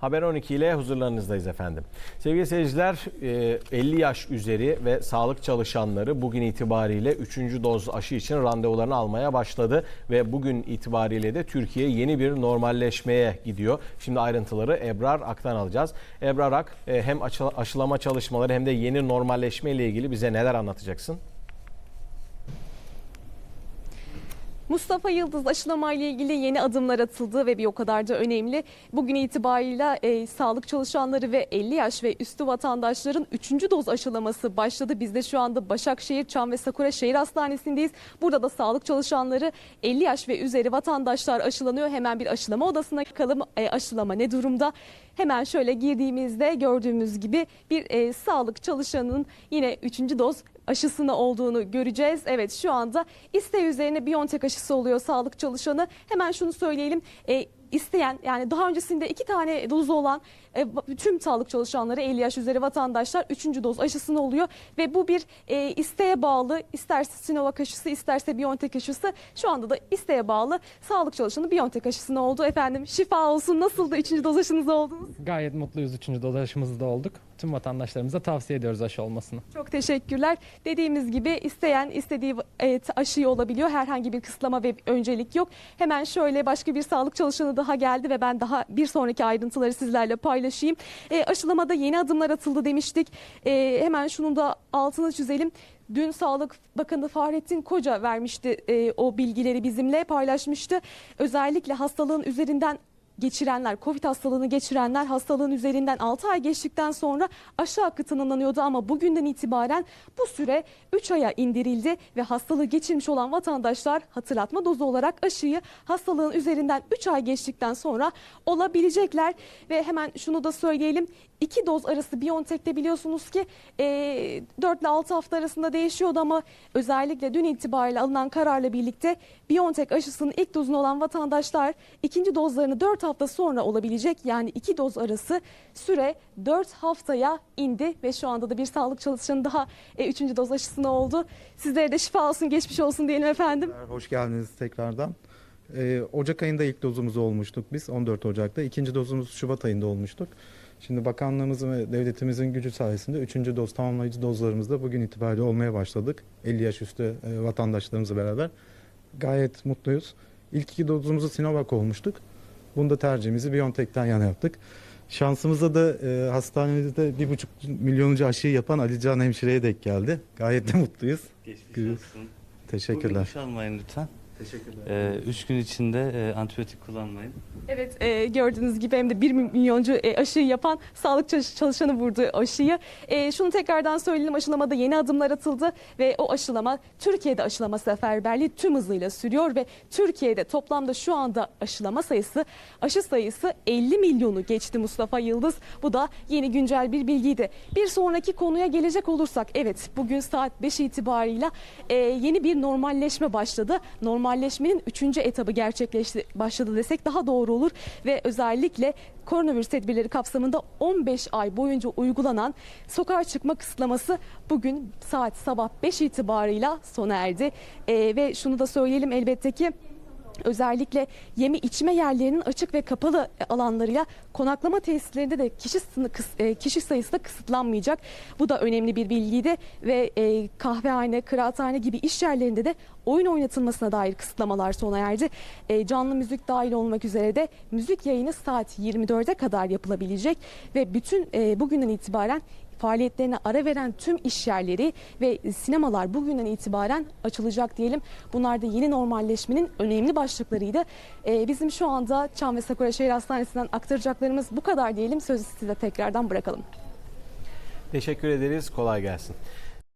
Haber 12 ile huzurlarınızdayız efendim. Sevgili seyirciler e, 50 yaş üzeri ve sağlık çalışanları bugün itibariyle 3. doz aşı için randevularını almaya başladı. Ve bugün itibariyle de Türkiye yeni bir normalleşmeye gidiyor. Şimdi ayrıntıları Ebrar Ak'tan alacağız. Ebrar Ak e, hem aşı- aşılama çalışmaları hem de yeni normalleşme ile ilgili bize neler anlatacaksın? Mustafa Yıldız aşılama ile ilgili yeni adımlar atıldı ve bir o kadar da önemli. Bugün itibariyle e, sağlık çalışanları ve 50 yaş ve üstü vatandaşların 3. doz aşılaması başladı. Biz de şu anda Başakşehir, Çam ve Sakura Şehir Hastanesi'ndeyiz. Burada da sağlık çalışanları 50 yaş ve üzeri vatandaşlar aşılanıyor. Hemen bir aşılama odasına bakalım e, aşılama ne durumda? Hemen şöyle girdiğimizde gördüğümüz gibi bir e, sağlık çalışanının yine 3. doz aşısını olduğunu göreceğiz. Evet şu anda isteği üzerine Biontech aşısı oluyor sağlık çalışanı. Hemen şunu söyleyelim. E, isteyen yani daha öncesinde iki tane dozu olan e, tüm sağlık çalışanları 50 yaş üzeri vatandaşlar 3. doz aşısını oluyor ve bu bir e, isteğe bağlı isterse Sinovac aşısı isterse Biontech aşısı şu anda da isteğe bağlı sağlık çalışanı Biontech aşısına oldu. Efendim şifa olsun nasıl da 3. doz aşınız oldunuz? Gayet mutluyuz 3. doz aşımızda olduk. Tüm vatandaşlarımıza tavsiye ediyoruz aşı olmasını. Çok teşekkürler. Dediğimiz gibi isteyen istediği e, aşıyı olabiliyor. Herhangi bir kısıtlama ve öncelik yok. Hemen şöyle başka bir sağlık çalışanı daha geldi ve ben daha bir sonraki ayrıntıları sizlerle paylaşayım. E, aşılamada yeni adımlar atıldı demiştik. E, hemen şunun da altını çizelim. Dün Sağlık Bakanı Fahrettin Koca vermişti e, o bilgileri bizimle paylaşmıştı. Özellikle hastalığın üzerinden geçirenler, Covid hastalığını geçirenler hastalığın üzerinden 6 ay geçtikten sonra aşı hakkı tanımlanıyordu ama bugünden itibaren bu süre 3 aya indirildi ve hastalığı geçirmiş olan vatandaşlar hatırlatma dozu olarak aşıyı hastalığın üzerinden 3 ay geçtikten sonra olabilecekler ve hemen şunu da söyleyelim. 2 doz arası BioNTech'te biliyorsunuz ki e, 4 ile 6 hafta arasında değişiyordu ama özellikle dün itibariyle alınan kararla birlikte BioNTech aşısının ilk dozunu olan vatandaşlar ikinci dozlarını 4 hafta sonra olabilecek. Yani 2 doz arası süre 4 haftaya indi ve şu anda da bir sağlık çalışanı daha 3. doz aşısına oldu. Sizlere de şifa olsun, geçmiş olsun diyelim efendim. Hoş geldiniz tekrardan. Ee, Ocak ayında ilk dozumuzu olmuştuk biz 14 Ocak'ta. İkinci dozumuz Şubat ayında olmuştuk. Şimdi bakanlığımızın ve devletimizin gücü sayesinde 3. doz tamamlayıcı dozlarımızda bugün itibariyle olmaya başladık. 50 yaş üstü e, vatandaşlarımızla beraber. Gayet mutluyuz. İlk iki dozumuzu Sinovac olmuştuk. Bunda tercihimizi BioNTech'ten yana yaptık. Şansımıza da e, hastanemizde bir buçuk milyonuncu aşıyı yapan Ali Can Hemşire'ye denk geldi. Gayet de mutluyuz. Geçmiş olsun. Bugün Teşekkürler. duş almayın lütfen. Teşekkürler. Ee, üç gün içinde e, antibiyotik kullanmayın. Evet e, gördüğünüz gibi hem de 1 milyoncu e, aşıyı yapan sağlık çalış- çalışanı vurdu aşıyı. E, şunu tekrardan söyleyelim aşılamada yeni adımlar atıldı ve o aşılama Türkiye'de aşılama seferberliği tüm hızıyla sürüyor ve Türkiye'de toplamda şu anda aşılama sayısı aşı sayısı 50 milyonu geçti Mustafa Yıldız. Bu da yeni güncel bir bilgiydi. Bir sonraki konuya gelecek olursak evet bugün saat 5 itibarıyla e, yeni bir normalleşme başladı. Normalleşmenin 3. etabı gerçekleşti başladı desek daha doğru olur ve özellikle koronavirüs tedbirleri kapsamında 15 ay boyunca uygulanan sokağa çıkma kısıtlaması bugün saat sabah 5 itibarıyla sona erdi. E, ve şunu da söyleyelim elbette ki Özellikle yeme içme yerlerinin açık ve kapalı alanlarıyla konaklama tesislerinde de kişi e, kişi sayısı da kısıtlanmayacak. Bu da önemli bir bilgiydi ve e, kahvehane, kıraathane gibi iş yerlerinde de oyun oynatılmasına dair kısıtlamalar sona erdi. E, canlı müzik dahil olmak üzere de müzik yayını saat 24'e kadar yapılabilecek ve bütün e, bugünden itibaren faaliyetlerine ara veren tüm iş yerleri ve sinemalar bugünden itibaren açılacak diyelim. Bunlar da yeni normalleşmenin önemli başlıklarıydı. Ee, bizim şu anda Çam ve Sakura Şehir Hastanesi'nden aktaracaklarımız bu kadar diyelim. Sözü size tekrardan bırakalım. Teşekkür ederiz. Kolay gelsin.